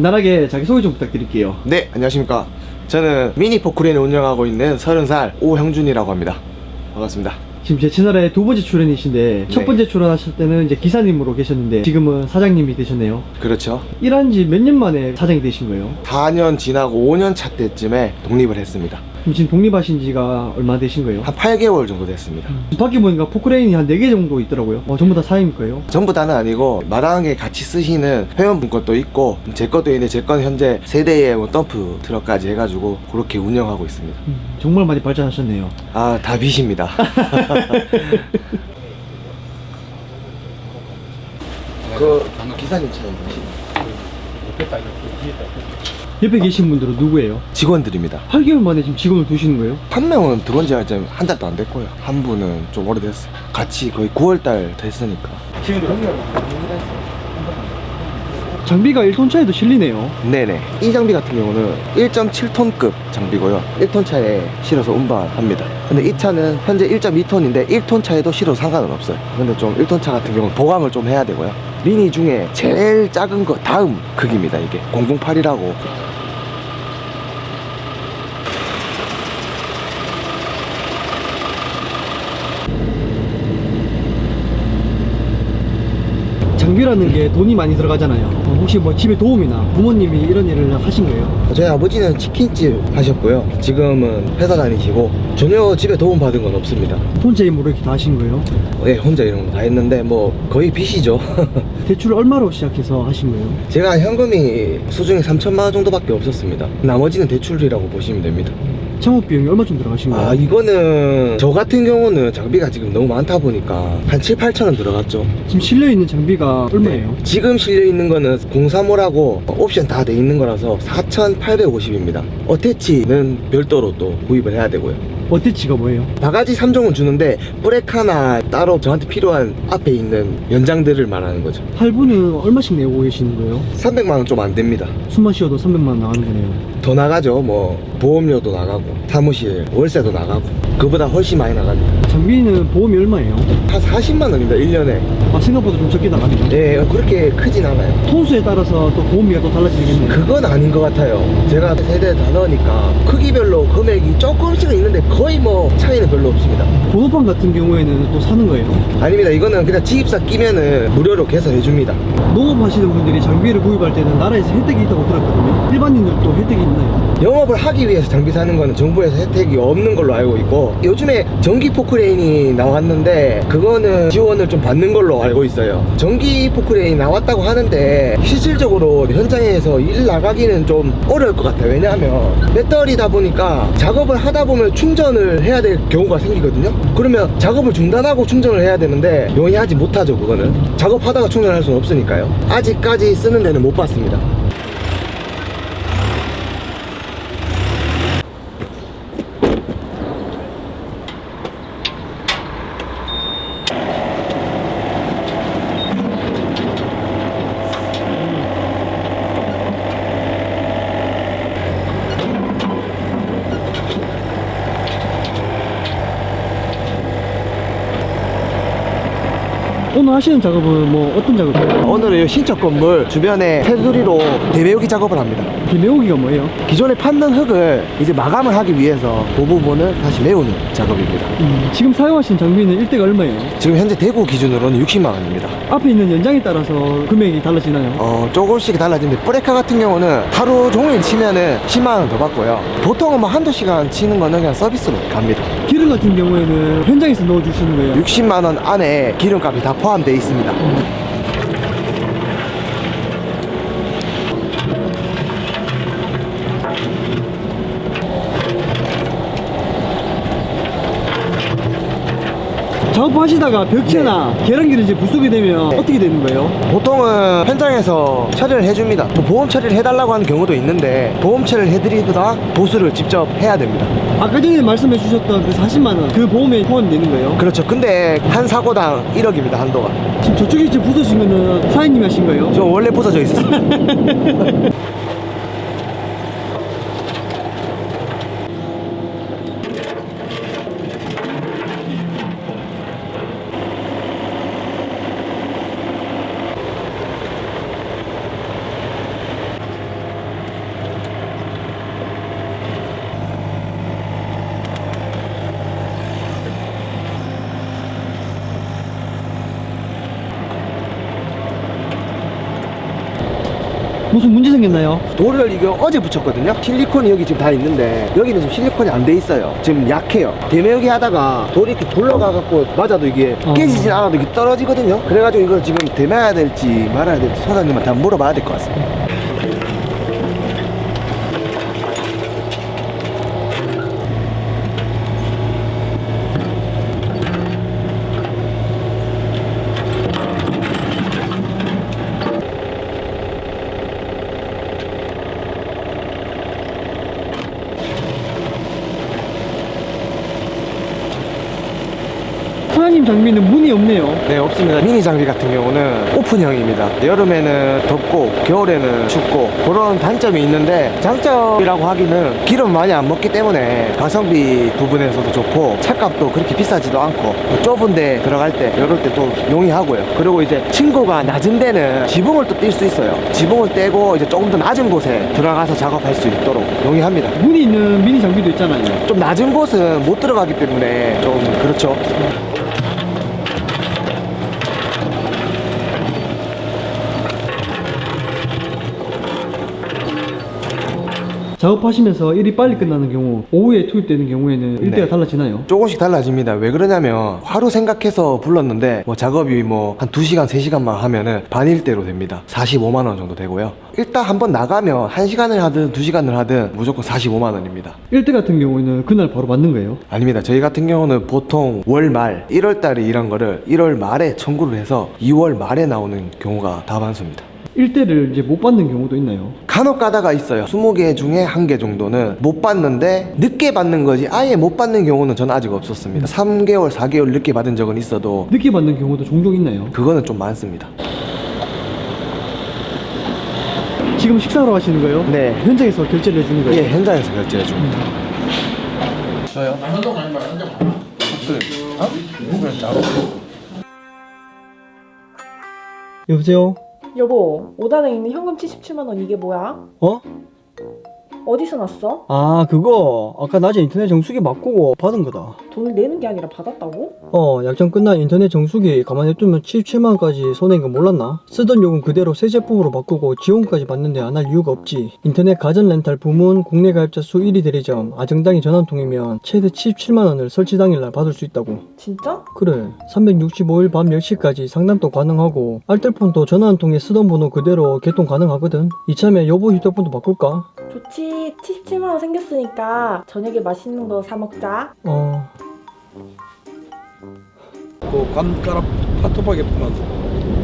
간단하게 자기소개 좀 부탁드릴게요. 네, 안녕하십니까. 저는 미니 포크레인을 운영하고 있는 30살 오형준이라고 합니다. 반갑습니다. 지금 제 채널에 두 번째 출연이신데 첫 네. 번째 출연하실 때는 이제 기사님으로 계셨는데 지금은 사장님이 되셨네요. 그렇죠. 일한 지 몇 년 만에 사장이 되신 거예요? 4년 지나고 5년 차 때쯤에 독립을 했습니다. 그럼 지금 독립하신 지가 얼마 되신 거예요? 한 8개월 정도 됐습니다. 밖에 보니까 포크레인이 한 4개 정도 있더라고요. 어, 전부 다 사장님 거예요? 전부 다는 아니고 마당에 같이 쓰시는 회원분 것도 있고 제 것도 있는데 제 건 현재 세대의 뭐 덤프 트럭까지 해가지고 그렇게 운영하고 있습니다. 음, 정말 많이 발전하셨네요. 아, 다 빚입니다. 그 기사님 차에 옆에 계신 분들은 누구예요? 직원들입니다. 8개월 만에 지금 직원을 두시는 거예요? 한 명은 들어온 이제 한 달도 안 됐고요. 한 분은 좀 오래됐어요. 같이 거의 9월달 됐으니까. 장비가 1톤 차에도 실리네요. 네네. 이 장비 같은 경우는 1.7톤급 장비고요. 1톤 차에 실어서 운반합니다. 근데 이 차는 현재 1.2톤인데 1톤 차에도 실어도 상관은 없어요. 근데 좀 1톤 차 같은 경우는 보강을 좀 해야 되고요. 미니 중에 제일 작은 거 다음 크기입니다. 이게 008이라고. 장비라는 게 돈이 많이 들어가잖아요. 어, 혹시 뭐 집에 도움이나 부모님이 이런 일을 하신 거예요? 저희 아버지는 치킨집 하셨고요. 지금은 회사 다니시고 전혀 집에 도움 받은 건 없습니다. 혼자 힘으로 이렇게 다 하신 거예요? 네, 혼자 이런 거 다 했는데 뭐 거의 빚이죠. 대출 얼마로 시작해서 하신 거예요? 제가 현금이 수중에 3천만 원 정도밖에 없었습니다. 나머지는 대출이라고 보시면 됩니다. 창업 비용이 얼마 쯤 들어가신 거예요? 아, 이거는 저 같은 경우는 장비가 지금 너무 많다 보니까 한 7, 8천 원 들어갔죠. 지금 실려 있는 장비가 얼마예요? 지금 실려 있는 거는 035라고 옵션 다 돼 있는 거라서 4,850입니다. 어태치는 별도로 또 구입을 해야 되고요. 어태치가 뭐예요? 바가지 3종은 주는데 브레카나 따로 저한테 필요한 앞에 있는 연장들을 말하는 거죠. 할부는 얼마씩 내고 계시는 거예요? 300만 원 좀 안 됩니다. 숨만 쉬어도 300만 원 나가는 거네요. 더 나가죠. 뭐 보험료도 나가고 사무실 월세도 나가고 그보다 훨씬 많이 나갑니다. 장비는 보험이 얼마예요? 한 40만 원입니다. 1년에. 아, 생각보다 좀 적게 나가네요. 예, 그렇게 크진 않아요. 톤수에 따라서 또 보험비가 또 달라지겠네요. 그건 아닌 것 같아요. 제가 세대 다 넣으니까 크기별로 금액이 조금씩은 있는데 거의 뭐 차이는 별로 없습니다. 번호판 같은 경우에는 또 사는 거예요. 아닙니다. 이거는 그냥 지입사 끼면은 무료로 개설해 줍니다. 농업하시는 분들이 장비를 구입할 때는 나라에서 혜택이 있다고 들었거든요. 일반인들도 혜택이 있나요? 영업을 하기 위해서 장비 사는 거는 정부에서 혜택이 없는 걸로 알고 있고 요즘에 전기 포크레인이 나왔는데 그거는 지원을 좀 받는 걸로 알고 있어요. 전기 포크레인이 나왔다고 하는데 실질적으로 현장에서 일 나가기는 좀 어려울 것 같아요. 왜냐하면 배터리다 보니까 작업을 하다 보면 충전을 해야 될 경우가 생기거든요. 그러면 작업을 중단하고 충전을 해야 되는데 용이하지 못하죠 그거는. 작업하다가 충전할 수는 없으니까 요 아직까지 쓰는 데는 못 봤습니다 오늘 하시는 작업은 뭐 어떤 작업이에요? 오늘은 신축 건물 주변에 테두리로 대매우기 작업을 합니다. 비매우기가 뭐예요? 기존에 판던 흙을 이제 마감을 하기 위해서 그 부분을 다시 메우는 작업입니다. 음, 지금 사용하신 장비는 일대가 얼마예요? 지금 현재 대구 기준으로는 60만 원입니다. 앞에 있는 연장에 따라서 금액이 달라지나요? 어, 조금씩 달라지는데 브레이크 같은 경우는 하루 종일 치면은 10만 원 더 받고요. 보통은 뭐 한두 시간 치는 거는 그냥 서비스로 갑니다. 기 름 같은 경우에는 현장에서 넣어주시는 거예요? 60만 원 안에 기름값이 다 포함되어 있습니다. 작업하시다가 벽체나 계량기를 이제 부수게 되면 네. 어떻게 되는 거예요? 보통은 현장에서 처리를 해줍니다. 뭐 보험 처리를 해달라고 하는 경우도 있는데 보험 처리를 해드리보다 보수를 직접 해야 됩니다. 아까 전에 말씀해 주셨던 그 40만 원 그 보험에 포함되는 거예요? 그렇죠. 근데 한 사고당 1억입니다. 한도가. 지금 저쪽에 지금 부서진 거는 사장님이 하신 거예요? 저 원래 부서져 있었습니 무슨 문제 생겼나요? 돌을 이거 어제 붙였거든요. 실리콘이 여기 지금 다 있는데 여기는 지금 실리콘이 안 돼 있어요. 지금 약해요. 대매우기 하다가 돌이 이렇게 굴러가갖고 맞아도 이게 어. 깨지진 않아도 이게 떨어지거든요. 그래가지고 이걸 지금 대매야 될지 말아야 될지 소장님한테 한번 물어봐야 될 것 같습니다. 소 장비는 문이 없네요. 네 없습니다. 미니 장비 같은 경우는 오픈형입니다. 여름에는 덥고 겨울에는 춥고 그런 단점이 있는데 장점이라고 하기는 기름 많이 안 먹기 때문에 가성비 부분에서도 좋고 차값도 그렇게 비싸지도 않고 좁은 데 들어갈 때 이럴 때 또 용이하고요. 그리고 이제 층고가 낮은 데는 지붕을 또 뛸 수 있어요. 지붕을 떼고 이제 조금 더 낮은 곳에 들어가서 작업할 수 있도록 용이합니다. 문이 있는 미니 장비도 있잖아요. 좀 낮은 곳은 못 들어가기 때문에 좀 그렇죠 작업하시면서 일이 빨리 끝나는 경우, 오후에 투입되는 경우에는 일대가 네. 달라지나요? 조금씩 달라집니다. 왜 그러냐면 하루 생각해서 불렀는데 뭐 작업이 뭐 한 2시간, 3시간만 하면은 반일대로 됩니다. 45만 원 정도 되고요. 일단 한번 나가면 1시간을 하든 2시간을 하든 무조건 45만 원입니다. 일대 같은 경우에는 그날 바로 맞는 거예요. 아닙니다. 저희 같은 경우는 보통 월 말, 1월 달에 일한 거를 1월 말에 청구를 해서 2월 말에 나오는 경우가 다반수입니다. 일대를 이제 못 받는 경우도 있나요? 간혹 가다가 있어요. 20개 중에 한 개 정도는 못 받는데 늦게 받는 거지 아예 못 받는 경우는 저는 아직 없었습니다. 3개월, 4개월 늦게 받은 적은 있어도 늦게 받는 경우도 종종 있나요? 그거는 좀 많습니다. 지금 식사하러 가시는 거예요? 네. 현장에서 결제를 해주는 거예요? 예, 현장에서 결제해 줍니다. 저요? 여보세요? 여보, 5단에 있는 현금 77만 원 이게 뭐야? 어? 어디서 났어? 아 그거 아까 낮에 인터넷 정수기 바꾸고 받은 거다 돈을 내는 게 아니라 받았다고? 어 약정 끝난 인터넷 정수기 가만히 두면 77만원까지 손해인 거 몰랐나? 쓰던 요금 그대로 새 제품으로 바꾸고 지원까지 받는데 안 할 이유가 없지 인터넷 가전 렌탈 부문 국내 가입자 수 1위 대리점 아정당이 전화통이면 최대 77만원을 설치 당일날 받을 수 있다고 진짜? 그래 365일 밤 10시까지 상담도 가능하고 알뜰폰도 전화 한 통에 쓰던 번호 그대로 개통 가능하거든 이참에 여보 휴대폰도 바꿀까? 좋지. 77만 원 생겼으니까 저녁에 맛있는 거 사 먹자. 어 그 관가락 파토박에 보면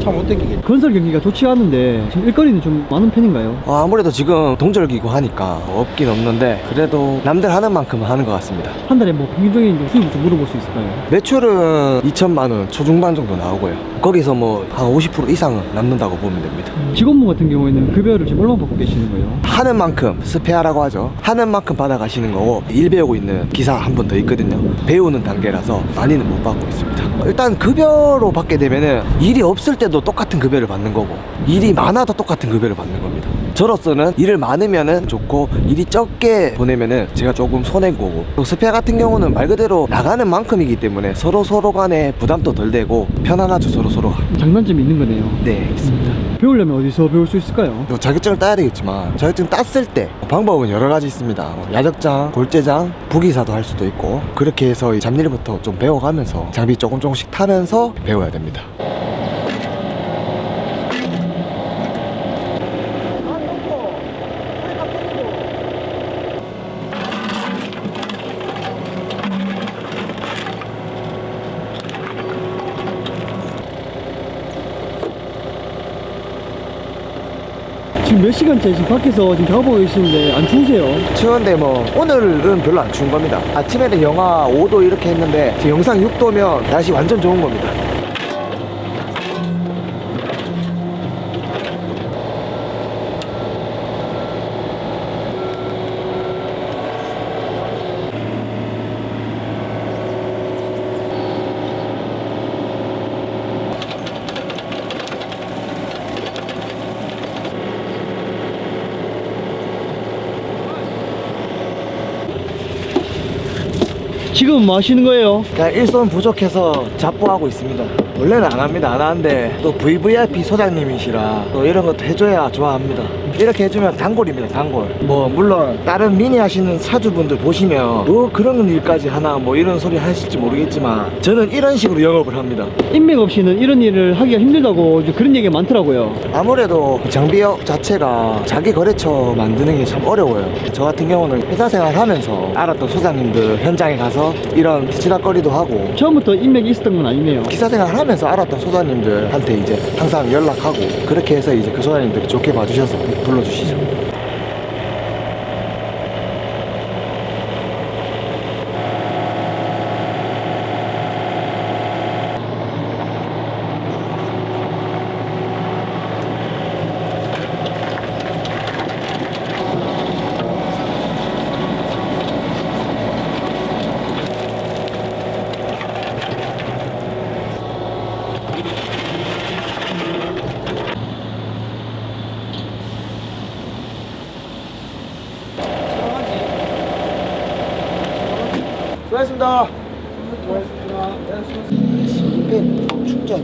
참못 땡기겠지. 건설 경기가 좋지 않은데 지금 일거리는 좀 많은 편인가요? 어, 아무래도 지금 동절기고 하니까 없긴 없는데 그래도 남들 하는 만큼은 하는 것 같습니다. 한 달에 뭐 평균적인 좀 수입을 좀 물어볼 수 있을까요? 매출은 2천만 원 초중반 정도 나오고요. 거기서 뭐 한 50% 이상은 남는다고 보면 됩니다. 직원분 같은 경우에는 급여를 지금 얼마 받고 계시는 거예요? 하는 만큼 스페아라고 하죠. 하는 만큼 받아가시는 거고 일 배우고 있는 기사 한 분 더 있거든요. 배우는 단계라서 많이는 못 받고 있습니다. 일단 급여로 받게 되면은 일이 없을 때도 똑같은 급여를 받는 거고 일이 많아도 똑같은 급여를 받는 겁니다. 저로서는 일을 많으면은 좋고 일이 적게 보내면은 제가 조금 손해인 거고 또 스페아 같은 경우는 말 그대로 나가는 만큼이기 때문에 서로 서로 간에 부담도 덜 되고 편안하죠 서로 서로가. 장단점이 있는 거네요. 네, 있습니다. 배우려면 어디서 배울 수 있을까요? 또 자격증을 따야 되겠지만 자격증 땄을 때 방법은 여러 가지 있습니다. 뭐 야적장, 골재장, 부기사도 할 수도 있고 그렇게 해서 이 잡일부터 좀 배워가면서 장비 조금 조금씩 타면서 배워야 됩니다. 지금 몇 시간째 지금 밖에서 지금 작업하고 계시는데 안 추우세요? 추운데 뭐 오늘은 별로 안 추운 겁니다. 아침에는 영하 5도 이렇게 했는데 지금 영상 6도면 날씨 완전 좋은 겁니다. 지금 뭐 하시는 거예요? 일손 부족해서 잡부하고 있습니다. 원래는 안 합니다 안 하는데 또 VVIP 소장님이시라 또 이런 것도 해줘야 좋아합니다 이렇게 해주면 단골입니다 단골 뭐 물론 다른 미니 하시는 사주분들 보시면 뭐 그런 일까지 하나 뭐 이런 소리 하실지 모르겠지만 저는 이런 식으로 영업을 합니다 인맥 없이는 이런 일을 하기가 힘들다고 그런 얘기가 많더라고요. 아무래도 장비업 자체가 자기 거래처 만드는 게 참 어려워요. 저 같은 경우는 회사 생활 하면서 알았던 소장님들 현장에 가서 이런 지락거리도 하고 처음부터 인맥이 있었던 건 아니네요. 기사 생활 하면서 알았던 소장님들한테 이제 항상 연락하고 그렇게 해서 이제 그 소장님들이 좋게 봐주셔서 불러주시죠. 수고하셨습니다. 수고하셨습니다. 충전.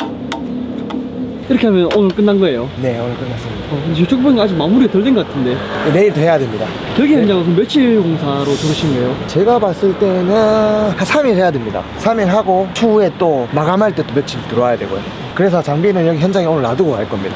이렇게 하면 오늘 끝난 거예요. 네, 오늘 끝났습니다. 어, 근데 이쪽 방이 아직 마무리가 덜 된 것 같은데. 내일 더 해야 됩니다. 저기 현장은 그럼 며칠 공사로 들어오신 거예요? 제가 봤을 때는 한 3일 해야 됩니다. 3일 하고 추후에 또 마감할 때 또 며칠 들어와야 되고요. 그래서 장비는 여기 현장에 오늘 놔두고 갈 겁니다.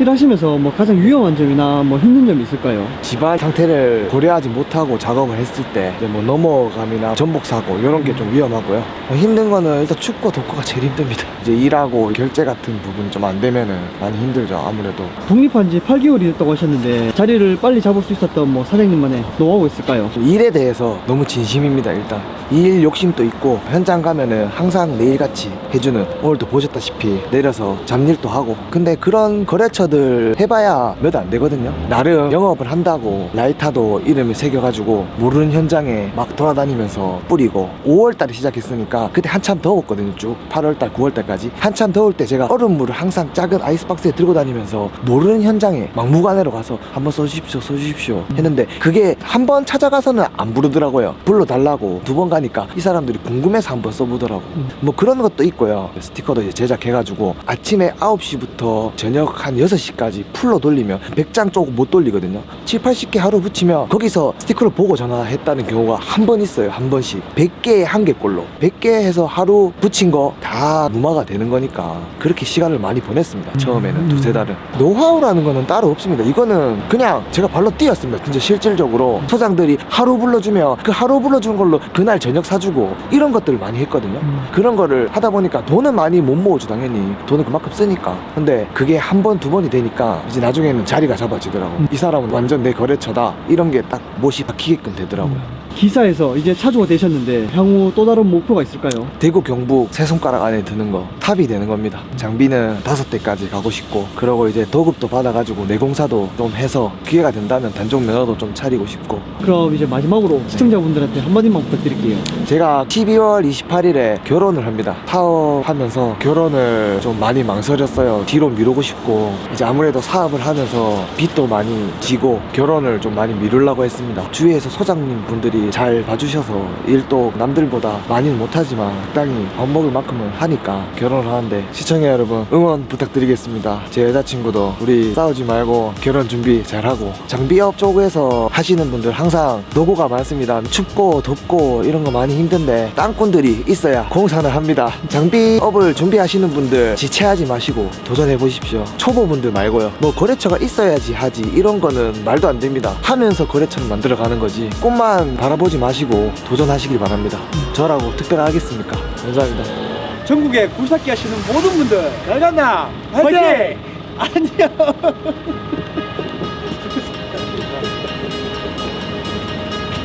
일하시면서 뭐 가장 위험한 점이나 뭐 힘든 점이 있을까요? 집안 상태를 고려하지 못하고 작업을 했을 때 이제 뭐 넘어감이나 전복 사고 이런 게 좀 위험하고요. 뭐 힘든 거는 일단 춥고 덥고가 제일 힘듭니다. 이제 일하고 결제 같은 부분이 좀안 되면은 많이 힘들죠. 아무래도 독립한 지 8개월이 됐다고 하셨는데 자리를 빨리 잡을 수 있었던 뭐 사장님만의 노하우가 있을까요? 일에 대해서 너무 진심입니다. 일단 일 욕심도 있고 현장 가면은 항상 매일같이 해주는 오늘도 보셨다시피 내려서 잡일도 하고 근데 그런 거래처 들 해봐야 몇 안 되거든요. 나름 영업을 한다고 라이타도 이름을 새겨가지고 모르는 현장에 막 돌아다니면서 뿌리고 5월달에 시작했으니까 그때 한참 더웠거든요. 쭉 8월달, 9월달까지 한참 더울 때 제가 얼음물을 항상 작은 아이스박스에 들고 다니면서 모르는 현장에 막무가내로 가서 한번 써주십시오, 써주십시오 했는데 그게 한 번 찾아가서는 안 부르더라고요. 불러달라고 두 번 가니까 이 사람들이 궁금해서 한번 써보더라고. 뭐 그런 것도 있고요. 스티커도 이제 제작해가지고 아침에 9시부터 저녁 한 6시 까지 풀로 돌리면 100장 조금 못 돌리거든요. 7, 80개 하루 붙이면 거기서 스티커를 보고 전화했다는 경우가 한 번 있어요. 한 번씩. 100개에 한 개꼴로. 100개 해서 하루 붙인 거 다 무마가 되는 거니까 그렇게 시간을 많이 보냈습니다. 처음에는 두세 달은. 노하우라는 거는 따로 없습니다. 이거는 그냥 제가 발로 뛰었습니다. 진짜 실질적으로 소장들이 하루 불러주면 그 하루 불러준 걸로 그날 저녁 사주고 이런 것들을 많이 했거든요. 음. 그런 거를 하다 보니까 돈은 많이 못 모으죠 당연히 돈은 그만큼 쓰니까 근데 그게 한 번 두 번이 되니까 이제 나중에는 자리가 잡아지더라고 음. 이 사람은 완전 내 거래처다 이런 게 딱 못이 박히게끔 되더라고요 기사에서 이제 차주가 되셨는데 향후 또 다른 목표가 있을까요? 대구 경북 세 손가락 안에 드는 거 탑이 되는 겁니다 장비는 다섯 대까지 가고 싶고 그러고 이제 도급도 받아가지고 내공사도 좀 해서 기회가 된다면 단종 면허도 좀 차리고 싶고 그럼 이제 마지막으로 시청자분들한테 한마디만 부탁드릴게요. 제가 12월 28일에 결혼을 합니다. 사업하면서 결혼을 좀 많이 망설였어요. 뒤로 미루고 싶고 이제 아무래도 사업을 하면서 빚도 많이 지고 결혼을 좀 많이 미루려고 했습니다. 주위에서 소장님 분들이 잘 봐주셔서 일도 남들보다 많이는 못하지만 적당히 밥 먹을 만큼은 하니까 결혼을 하는데 시청자 여러분 응원 부탁드리겠습니다. 제 여자친구도 우리 싸우지 말고 결혼 준비 잘하고 장비업 쪽에서 하시는 분들 항상 노고가 많습니다. 춥고 덥고 이런 거 많이 힘든데 땅꾼들이 있어야 공사를 합니다. 장비업을 준비하시는 분들 지체하지 마시고 도전해 보십시오. 초보분들 말고요. 뭐 거래처가 있어야지 하지 이런 거는 말도 안 됩니다. 하면서 거래처를 만들어 가는 거지. 꿈만 바라보지 마시고 도전하시길 바랍니다. 저라고 특별하겠습니까? 감사합니다. 전국에 굴삭기 하시는 모든 분들 잘 갔나? 화이팅! 안녕!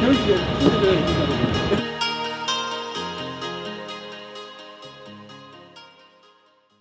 여기